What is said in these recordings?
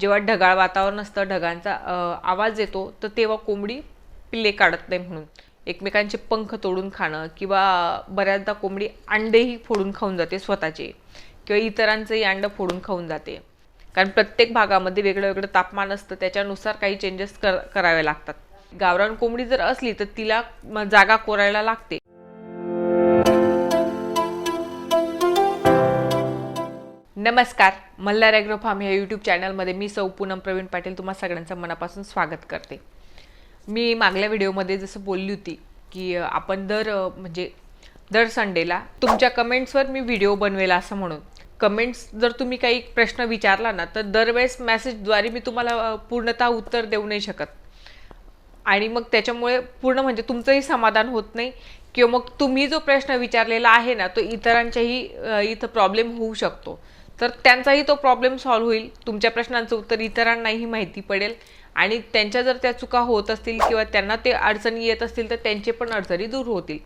जेव्हा ढगाळ वातावरण असतं ढगांचा आवाज येतो तर तेव्हा कोंबडी पिल्ले काढत नाही म्हणून. एकमेकांचे पंख तोडून खाणं किंवा बऱ्याचदा कोंबडी अंडेही फोडून खाऊन जाते स्वतःचे. किंवा इतरांचंही अंडं फोडून खाऊन जाते. कारण प्रत्येक भागामध्ये वेगळं वेगळं तापमान असतं त्याच्यानुसार काही चेंजेस कर करावे लागतात. गावरान कोंबडी जर असली तर तिला जागा कोरायला लागते. नमस्कार. मल्हार ॲग्रो फार्म या यूट्यूब चॅनलमध्ये मी सौ पूनम प्रवीण पाटील तुम्हा सगळ्यांचं मनापासून स्वागत करते. मी मागल्या व्हिडिओमध्ये जसं बोलली होती की आपण दर म्हणजे दर संडेला तुमच्या कमेंट्सवर मी व्हिडिओ बनवेल असं म्हणून. कमेंट्स जर तुम्ही काही प्रश्न विचारला ना तर दरवेळेस मेसेजद्वारे मी तुम्हाला पूर्णतः उत्तर देऊ नाही शकत. आणि मग त्याच्यामुळे पूर्ण म्हणजे तुमचंही समाधान होत नाही किंवा मग तुम्ही जो प्रश्न विचारलेला आहे ना तो इतरांच्याही इथं प्रॉब्लेम होऊ शकतो. तर त्यांचाही तो प्रॉब्लेम सॉल्व्ह होईल. तुमच्या प्रश्नांचं उत्तर इतरांनाही माहिती पडेल. आणि त्यांच्या जर त्या चुका होत असतील किंवा त्यांना ते अडचणी येत असतील तर त्यांचे पण अडचणी दूर होतील.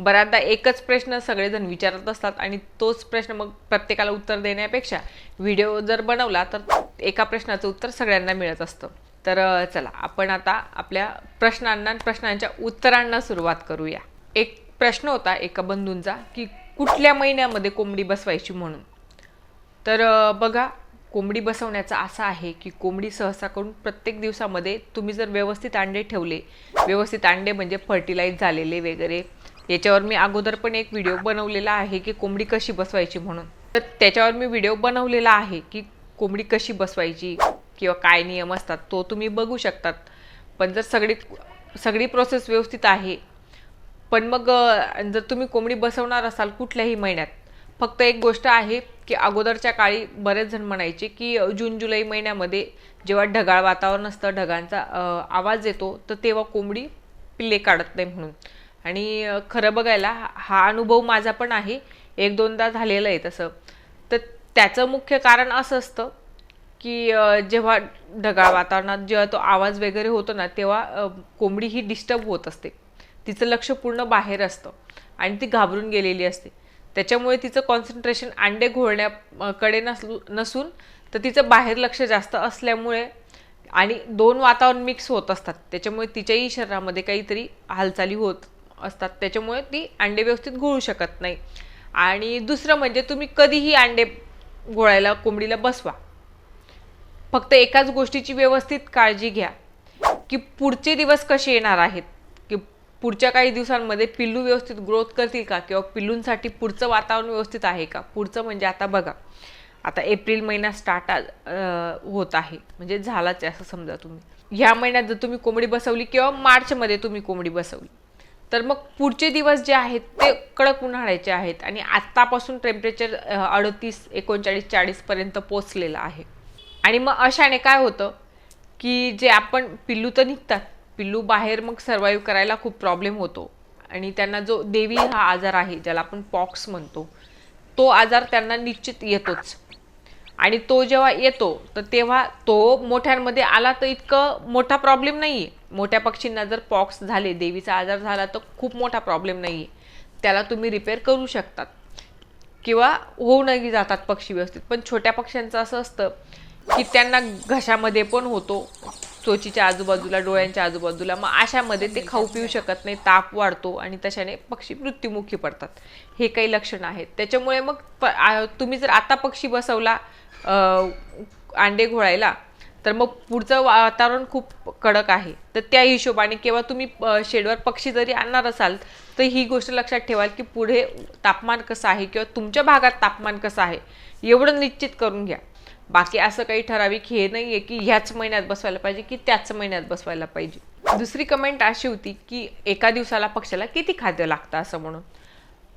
बऱ्याचदा एकच प्रश्न सगळेजण विचारत असतात आणि तोच प्रश्न मग प्रत्येकाला उत्तर देण्यापेक्षा व्हिडिओ जर बनवला तर एका प्रश्नाचं उत्तर सगळ्यांना मिळत असतं. तर चला आपण आता आपल्या प्रश्नांना आणि प्रश्नांच्या उत्तरांना सुरुवात करूया. एक प्रश्न होता एका बंधूंचा की कुठल्या महिन्यामध्ये कोंबडी बसवायची म्हणून? तर बघा कोंबडी बसवण्याचा असा आहे की कोंबडी सहसा करून प्रत्येक दिवसामध्ये तुम्ही जर व्यवस्थित अंडे ठेवले व्यवस्थित अंडे म्हणजे फर्टिलाइज झालेले वगैरे याच्यावर मी अगोदर पण एक व्हिडिओ बनवलेला आहे की कोंबडी कशी बसवायची म्हणून. तर त्याच्यावर मी व्हिडिओ बनवलेला आहे की कोंबडी कशी बसवायची किंवा काय नियम असतात तो तुम्ही बघू शकतात. पण जर सगळी सगळी प्रोसेस व्यवस्थित आहे पण मग जर तुम्ही कोंबडी बसवणार असाल कुठल्याही महिन्यात फक्त एक गोष्ट आहे की अगोदरच्या काळी बरेच जण म्हणायचे की जून जुलै महिन्यामध्ये जेव्हा ढगाळ वातावरण असतं ढगांचा आवाज येतो तर तेव्हा कोंबडी पिल्ले काढत नाही म्हणून. आणि खरं बघायला हा- अनुभव माझा पण आहे. एक दोनदा झालेलं आहे तसं. तर त्याचं मुख्य कारण असं असतं की जेव्हा ढगाळ वातावरणात जेव्हा तो आवाज वगैरे होतो ना तेव्हा कोंबडी ही डिस्टर्ब होत असते. तिचं लक्ष पूर्ण बाहेर असतं आणि ती घाबरून गेलेली असते. त्याच्यामुळे तिचं कॉन्सन्ट्रेशन अंडे घोळण्याकडे नसू नसून तर तिचं बाहेर लक्ष जास्त असल्यामुळे आणि दोन वातावरण मिक्स होत असतात. त्याच्यामुळे तिच्याही शरीरामध्ये काहीतरी हालचाली होत असतात. त्याच्यामुळे ती अंडे व्यवस्थित घोळू शकत नाही. आणि दुसरं म्हणजे तुम्ही कधीही अंडे घोळायला कोंबडीला बसवा. फक्त एकाच गोष्टीची व्यवस्थित काळजी घ्या की पुढचे दिवस कसे येणार आहेत. पुढच्या काही दिवसांमध्ये पिल्लू व्यवस्थित ग्रोथ करतील का? किंवा पिल्लूंसाठी पुढचं वातावरण व्यवस्थित आहे का? पुढचं म्हणजे आता बघा. आता एप्रिल महिना स्टार्ट होत आहे. म्हणजे झालाच आहे असं समजा तुम्ही. ह्या महिन्यात जर तुम्ही कोंबडी बसवली किंवा मार्चमध्ये तुम्ही कोंबडी बसवली तर मग पुढचे दिवस जे आहेत ते कडक उन्हाळ्याचे आहेत आणि आत्तापासून टेम्परेचर अडतीस एकोणचाळीस चाळीसपर्यंत पोचलेलं आहे. आणि मग अशाने काय होतं की जे आपण पिल्लू तर निघतात पिल्लू बाहेर मग सर्वाईव्ह करायला खूप प्रॉब्लेम होतो. आणि त्यांना जो देवी हा आजार आहे ज्याला आपण पॉक्स म्हणतो तो आजार त्यांना निश्चित येतोच. आणि तो जेव्हा येतो तर तेव्हा तो मोठ्यांमध्ये आला तर इतकं मोठा प्रॉब्लेम नाही आहे मोठ्या पक्षींना जर पॉक्स झाले देवीचा आजार झाला तर खूप मोठा प्रॉब्लेम नाही आहे त्याला तुम्ही रिपेअर करू शकतात. किंवा होऊनही जातात पक्षी व्यवस्थित पण छोट्या पक्ष्यांचं असं असतं की त्यांना घशामध्ये पण होतो. चोचीच्या आजूबाजूला डोळ्यांच्या आजूबाजूला मग अशामध्ये ते खाऊ पिऊ शकत नाही ताप वाढतो आणि तशाने पक्षी मृत्युमुखी पडतात. हे काही लक्षण आहेत. त्याच्यामुळे मग प तुम्ही जर आता पक्षी बसवला अंडे घोळायला तर मग पुढचं वातावरण खूप कडक आहे. तर त्या हिशोबाने किंवा तुम्ही शेडवर पक्षी जरी आणणार असाल तर ही गोष्ट लक्षात ठेवाल की पुढे तापमान कसं आहे किंवा तुमच्या भागात तापमान कसं आहे एवढं निश्चित करून घ्या. बाकी असं काही ठराविक हे नाही आहे की ह्याच महिन्यात बसवायला पाहिजे की त्याच महिन्यात बसवायला पाहिजे. दुसरी कमेंट अशी होती की एका दिवसाला पक्षाला किती खाद्य लागतं असं म्हणून.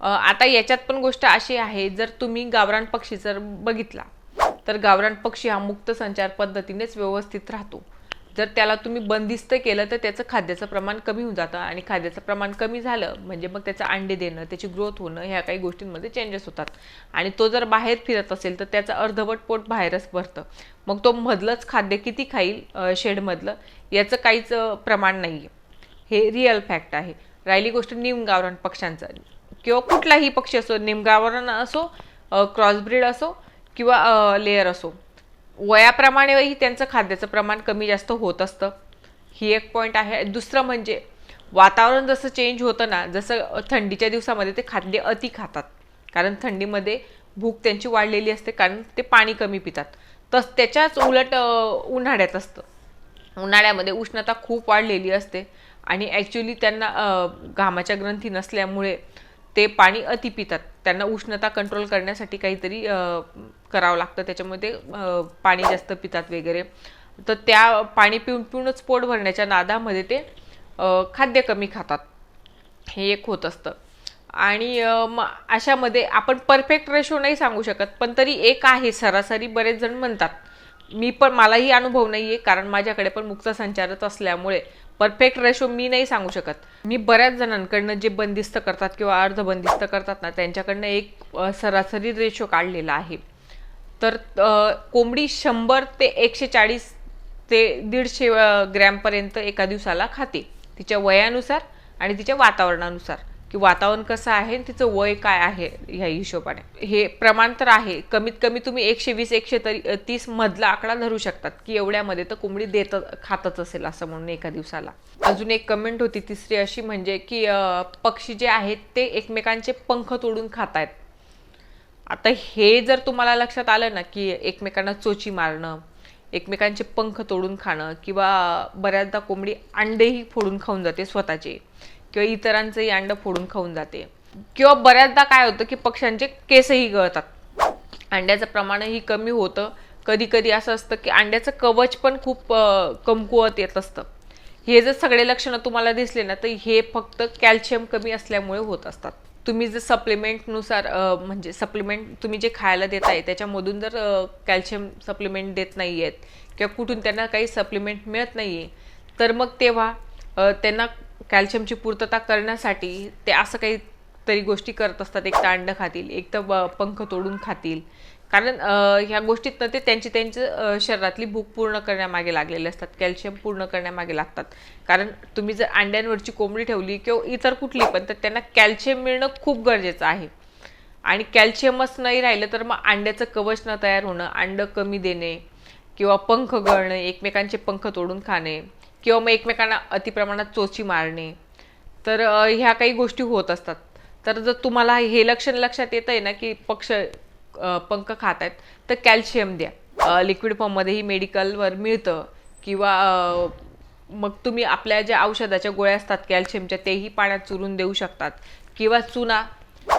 आता याच्यात पण गोष्ट अशी आहे जर तुम्ही गावरान पक्षी जर बघितला तर गावरान पक्षी हा मुक्त संचार पद्धतीनेच व्यवस्थित राहतो. जर त्याला तुम्ही बंदिस्त केलं तर त्याचं खाद्याचं प्रमाण कमी होऊन जातं आणि खाद्याचं प्रमाण कमी झालं म्हणजे मग त्याचं अंडे देणं त्याची ग्रोथ होणं ह्या काही गोष्टींमध्ये चेंजेस होतात. आणि तो जर बाहेर फिरत असेल तर त्याचं अर्धवट पोट बाहेरच भरतं. मग तो मधलंच खाद्य किती खाईल शेडमधलं याचं काहीच प्रमाण नाही आहे हे रिअल फॅक्ट आहे. राहिली गोष्ट निमगावरान पक्ष्यांचा. किंवा कुठलाही पक्षी असो निमगावरान असो क्रॉसब्रीड असो किंवा लेअर असो वयाप्रमाणेही त्यांचं खाद्याचं प्रमाण कमी जास्त होत असतं. ही एक पॉईंट आहे. दुसरं म्हणजे वातावरण जसं चेंज होतं ना जसं थंडीच्या दिवसामध्ये ते खाद्य अति खातात. कारण थंडीमध्ये भूक त्यांची वाढलेली असते कारण ते पाणी कमी पितात. तस त्याच्याच उलट उन्हाळ्यात असतं. उन्हाळ्यामध्ये उष्णता खूप वाढलेली असते. आणि ॲक्च्युली त्यांना घामाच्या ग्रंथी नसल्यामुळे ते पाणी अति पितात. त्यांना उष्णता कंट्रोल करण्यासाठी काहीतरी करावं लागतं. त्याच्यामध्ये पाणी जास्त पितात वगैरे. तर त्या पाणी पिऊन पिऊनच पोट भरण्याच्या नादामध्ये ते खाद्य कमी खातात. हे एक होत असतं. आणि मग अशामध्ये आपण परफेक्ट रेशो नाही सांगू शकत पण तरी एक आहे. सरासरी बरेच जण म्हणतात मी पण मलाही अनुभव नाही आहे कारण माझ्याकडे पण मुक्त संचारच असल्यामुळे परफेक्ट रेशो मी नाही सांगू शकत. मी बऱ्याच जणांकडनं जे बंदिस्त करतात किंवा अर्ध बंदिस्त करतात ना त्यांच्याकडनं एक सरासरी रेशो काढलेला आहे. तर कोंबडी शंभर ते एकशे चाळीस ते दीडशे ग्रॅमपर्यंत एका दिवसाला खाते. तिच्या वयानुसार आणि तिच्या वातावरणानुसार. की वातावरण कसं आहे तिचं वय काय आहे ह्या हिशोबाने. हे प्रमाण तर आहे. कमीत कमी तुम्ही एकशे वीस एकशे तरी तीस मधला आकडा धरू शकतात की एवढ्यामध्ये तर कोंबडी देत खातच असेल असं म्हणून एका दिवसाला. अजून एक कमेंट होती तिसरी अशी म्हणजे की पक्षी जे आहेत ते एकमेकांचे पंख तोडून खातायत. आता हे जर तुम्हाला लक्षात आलं ना की एकमेकांना चोची मारणं एकमेकांचे पंख तोडून खाणं किंवा बऱ्याचदा कोंबडी अंडेही फोडून खाऊन जाते स्वतःचे किंवा इतरांचंही अंड फोडून खाऊन जाते. किंवा बऱ्याचदा काय होतं की पक्ष्यांचे केसही गळतात. अंड्याचं प्रमाणही कमी होतं. कधी कधी असं असतं की अंड्याचं कवच पण खूप कमकुवत येत असतं. हे जर सगळे लक्षणं तुम्हाला दिसले ना तर हे फक्त कॅल्शियम कमी असल्यामुळे होत असतात. तुम्ही जर सप्लिमेंटनुसार म्हणजे सप्लिमेंट तुम्ही जे खायला देत आहे त्याच्यामधून जर कॅल्शियम सप्लिमेंट देत नाही आहेत किंवा कुठून त्यांना काही सप्लिमेंट मिळत नाही आहे तर मग तेव्हा त्यांना कॅल्शियमची पूर्तता करण्यासाठी ते असं काहीतरी गोष्टी करत असतात. एक तर अंड खातील एक तर पंख तोडून खातील. कारण ह्या गोष्टीत ते त्यांची त्यांची शरीरातली भूक पूर्ण करण्यामागे लागलेले असतात. कॅल्शियम पूर्ण करण्यामागे लागतात. कारण तुम्ही जर अंड्यांवरची कोंबडी ठेवली किंवा इतर कुठली पण तर त्यांना कॅल्शियम मिळणं खूप गरजेचं आहे. आणि कॅल्शियमच नाही राहिलं तर मग अंड्याचं कवच न तयार होणं अंड कमी देणे किंवा पंख गळणे एकमेकांचे पंख तोडून खाणे किंवा मग एकमेकांना अतिप्रमाणात चोची मारणे. तर ह्या काही गोष्टी होत असतात. तर जर तुम्हाला हे लक्षण लक्षात येत आहे ना की पक्ष पंख खात आहेत तर कॅल्शियम द्या. लिक्विड फॉर्ममध्येही मेडिकलवर मिळतं. किंवा मग तुम्ही आपल्या ज्या औषधाच्या गोळ्या असतात कॅल्शियमच्या तेही पाण्यात चुरून देऊ शकतात. किंवा चुना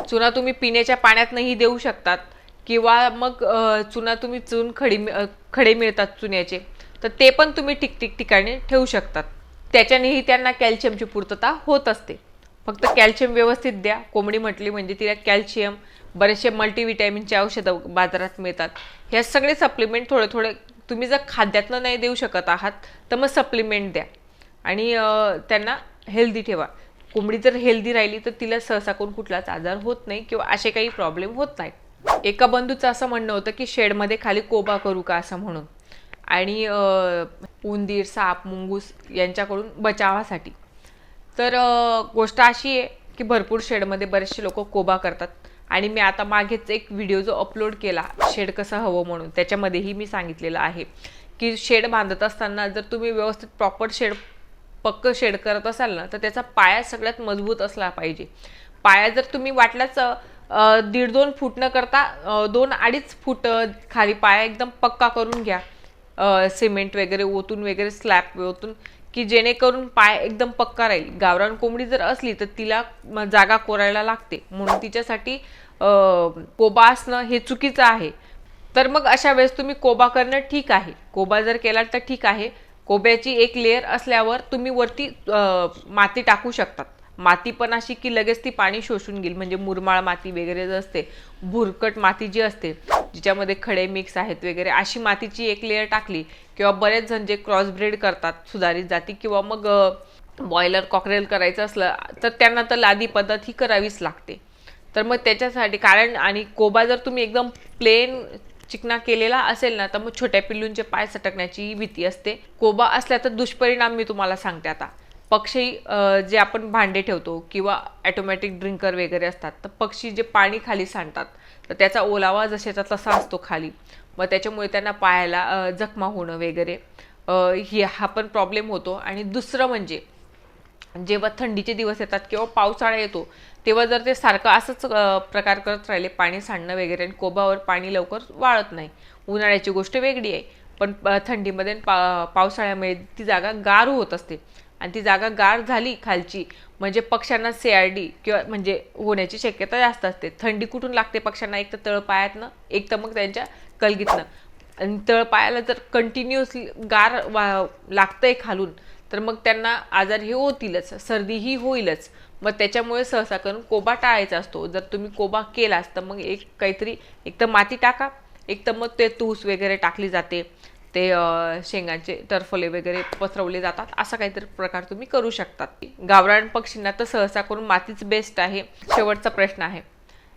चुना तुम्ही पिण्याच्या पाण्यातनंही देऊ शकतात. किंवा मग चुना तुम्ही चून खडी खडे मिळतात चुन्याचे तर ते पण तुम्ही ठिकठिक ठिकाणी ठेवू शकतात. त्याच्यानेही त्यांना कॅल्शियमची पूर्तता होत असते. फक्त कॅल्शियम व्यवस्थित द्या. कोंबडी म्हटली म्हणजे तिला कॅल्शियम बरेचसे मल्टीविटॅमिनचे औषधं बाजारात मिळतात. ह्या सगळे सप्लिमेंट थोडे थोडे तुम्ही जर खाद्यातनं नाही देऊ शकत आहात तर मग सप्लिमेंट द्या. आणि त्यांना हेल्दी ठेवा. कोंबडी जर हेल्दी राहिली तर तिला सहसा करून कुठलाच आजार होत नाही किंवा असे काही प्रॉब्लेम होत नाहीत. एका बंधूचं असं म्हणणं होतं की शेडमध्ये खाली कोबा करू का असं म्हणून. आणि उंदीर साप मुंगूस यांच्याकडून बचावासाठी. तर गोष्ट अशी आहे की भरपूर शेडमध्ये बरेचसे लोक कोबा करतात. आणि मी आता मागेच एक व्हिडिओ जो अपलोड केला शेड कसं हवं म्हणून त्याच्यामध्येही मी सांगितलेलं आहे की शेड बांधत असताना जर तुम्ही व्यवस्थित प्रॉपर शेड पक्क शेड करत असाल ना तर त्याचा पाया सगळ्यात मजबूत असला पाहिजे. पाया जर तुम्ही वाटलाच दीड दोन फूट न करता दोन अडीच फूट खाली पाया एकदम पक्का करून घ्या. सिमेंट वगैरे ओतून वगैरे स्लॅब ओतून की जेणेकरून पाय एकदम पक्का राहील. गावरान कोंबडी जर असली तर तिला म- जागा कोरायला लागते. म्हणून तिच्यासाठी कोबा असणं हे चुकीचं आहे. तर मग अशा वेळेस तुम्ही कोबा करणं ठीक आहे. कोबा जर केला तर ठीक आहे. कोब्याची एक लेअर असल्यावर तुम्ही वरती माती टाकू शकतात. माती पण अशी की लगेच ती पाणी शोषून घेईल. म्हणजे मुरमाळ माती वगैरे जर असते भुरकट माती जी असते जिच्यामध्ये खडे मिक्स आहेत वगैरे अशी मातीची एक लेअर टाकली किंवा बरेच जण जे क्रॉस ब्रेड करतात सुधारित जाती किंवा मग बॉयलर कॉकरेल करायचं असलं तर त्यांना तर लादी पद्धत ही करावीच लागते. तर मग त्याच्यासाठी कारण आणि कोबा जर तुम्ही एकदम प्लेन चिकना केलेला असेल ना तर मग छोट्या पिल्लूंचे पाय सटकण्याची भीती असते. कोबा असल्या तर दुष्परिणाम मी तुम्हाला सांगते आता. पक्षी जे आपण भांडे ठेवतो किंवा ॲटोमॅटिक ड्रिंकर वगैरे असतात तर पक्षी जे पाणी खाली सांडतात तर त्याचा ओलावा जशाचा तसा असतो खाली. मग त्याच्यामुळे त्यांना पायाला जखमा होणं वगैरे हे ही हा पण प्रॉब्लेम होतो. आणि दुसरं म्हणजे जेव्हा थंडीचे दिवस येतात किंवा पावसाळा येतो तेव्हा जर ते सारखं असंच प्रकार करत राहिले पाणी सांडणं वगैरे आणि कोबावर पाणी लवकर वाळत नाही. उन्हाळ्याची गोष्ट वेगळी आहे. पण थंडीमध्ये पा पावसाळ्यामध्ये ती जागा गार होत असते. आणि ती जागा गार झाली खालची म्हणजे पक्ष्यांना डी किंवा म्हणजे होण्याची शक्यता जास्त असते. थंडी कुठून लागते पक्ष्यांना? एक तर तळपायातनं एक तर मग त्यांच्या कलगीतनं. आणि तळपायाला जर कंटिन्युअसली गार वा लागतंय खालून तर मग त्यांना आजार हे होतीलच सर्दी ही होईलच. मग त्याच्यामुळे सहसा करून कोबा टाळायचा असतो. जर तुम्ही कोबा केलास तर मग एक काहीतरी एक तर माती टाका एक तर मग ते तूस वगैरे टाकली जाते. ते शेंगांचे टरफले वगैरे पसरवले जातात. असा काहीतरी प्रकार तुम्ही करू शकतात. गावरान पक्षींना तर सहसा करून मातीच बेस्ट आहे. शेवटचा प्रश्न आहे.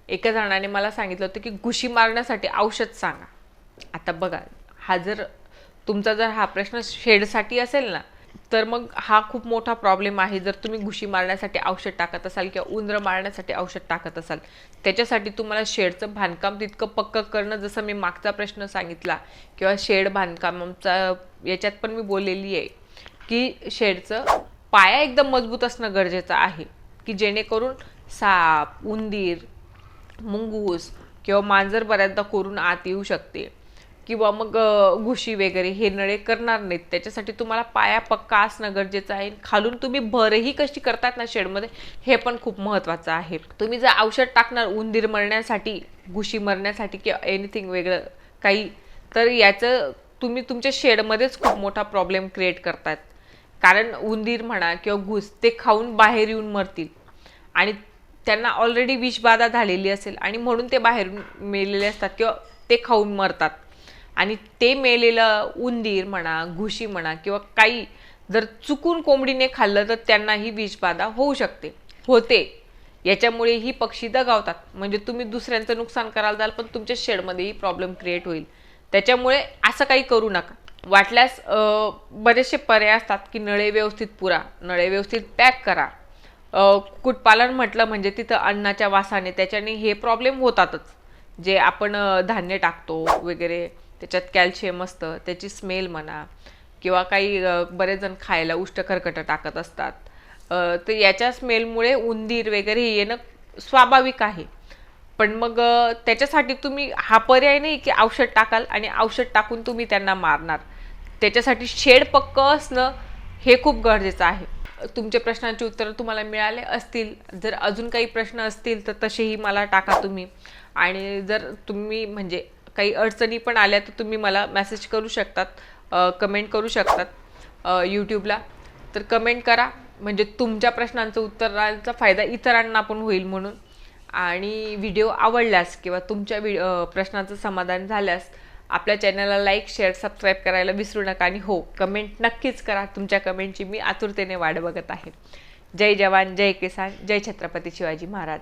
एका जणाने मला सांगितलं होतं की घुशी मारण्यासाठी औषध सांगा. आता बघा हा जर तुमचा जर हा प्रश्न शेडसाठी असेल ना तर मग हा खूप मोठा प्रॉब्लेम आहे. जर तुम्ही घुशी मारण्यासाठी औषध टाकत असाल किंवा उंदरं मारण्यासाठी औषध टाकत असाल त्याच्यासाठी तुम्हाला शेडचं बांधकाम तितकं पक्कं करणं जसं मी मागचा प्रश्न सांगितला किंवा शेड बांधकामाचा याच्यात पण मी बोललेली आहे की शेडचं पाया एकदम मजबूत असणं गरजेचं आहे की जेणेकरून साप उंदीर मुंगूस किंवा मांजर बऱ्याचदा करून आत येऊ शकते. किंवा मग घुशी वगैरे हे नळे करणार नाहीत. त्याच्यासाठी तुम्हाला पाया पक्का असणं गरजेचं आहे. खालून तुम्ही भरही कशी करतात ना शेडमध्ये हे पण खूप महत्त्वाचं आहे. तुम्ही जर औषध टाकणार उंदीर मरण्यासाठी घुशी मरण्यासाठी किंवा एनिथिंग वेगळं काही तर याचं तुम्ही तुमच्या शेडमध्येच खूप मोठा प्रॉब्लेम क्रिएट करतात. कारण उंदीर म्हणा किंवा घुस ते खाऊन बाहेर येऊन मरतील. आणि त्यांना ऑलरेडी विषबाधा झालेली असेल आणि म्हणून ते बाहेरून मेलेले असतात किंवा ते खाऊन मरतात. आणि ते मेलेलं उंदीर म्हणा घुशी म्हणा किंवा काही जर चुकून कोंबडीने खाल्लं तर त्यांनाही विषबाधा होऊ शकते. होते. याच्यामुळे ही पक्षी दगावतात. म्हणजे तुम्ही दुसऱ्यांचं नुकसान कराल जाल पण तुमच्या शेडमध्येही प्रॉब्लेम क्रिएट होईल. त्याच्यामुळे असं काही करू नका. वाटल्यास बरेचसे पर्याय असतात की नळे व्यवस्थित पुरा नळे व्यवस्थित पॅक करा. कुटपालन म्हटलं म्हणजे तिथं अन्नाच्या वासाने त्याच्याने हे प्रॉब्लेम होतातच. जे आपण धान्य टाकतो वगैरे. त्याच्यात कॅल्शियम असतं त्याची स्मेल म्हणा किंवा काही बरेच जण खायला उष्ट टाकत असतात. तर याच्या स्मेलमुळे उंदीर वगैरे येणं स्वाभाविक आहे. पण मग त्याच्यासाठी तुम्ही हा पर्याय नाही की औषध टाकाल आणि औषध टाकून तुम्ही त्यांना मारणार. त्याच्यासाठी शेड पक्क असणं हे खूप गरजेचं आहे. तुमच्या प्रश्नांची उत्तरं तुम्हाला मिळाले असतील. जर अजून काही प्रश्न असतील तर तसेही मला टाका तुम्ही. आणि जर तुम्ही म्हणजे काही अडचणी पण आल्या तर तुम्ही मला मेसेज करू शकतात कमेंट करू शकतात यूट्यूबला तर कमेंट करा. म्हणजे तुमच्या प्रश्नांचं उत्तरांचा फायदा इतरांना पण होईल म्हणून. आणि व्हिडिओ आवडल्यास किंवा तुमच्या वि प्रश्नाचं समाधान झाल्यास आपल्या चॅनलला लाईक शेअर सबस्क्राईब करायला विसरू नका. आणि हो कमेंट नक्कीच करा. तुमच्या कमेंटची मी आतुरतेने वाट बघत आहे. जय जवान जय किसान जय छत्रपती शिवाजी महाराज.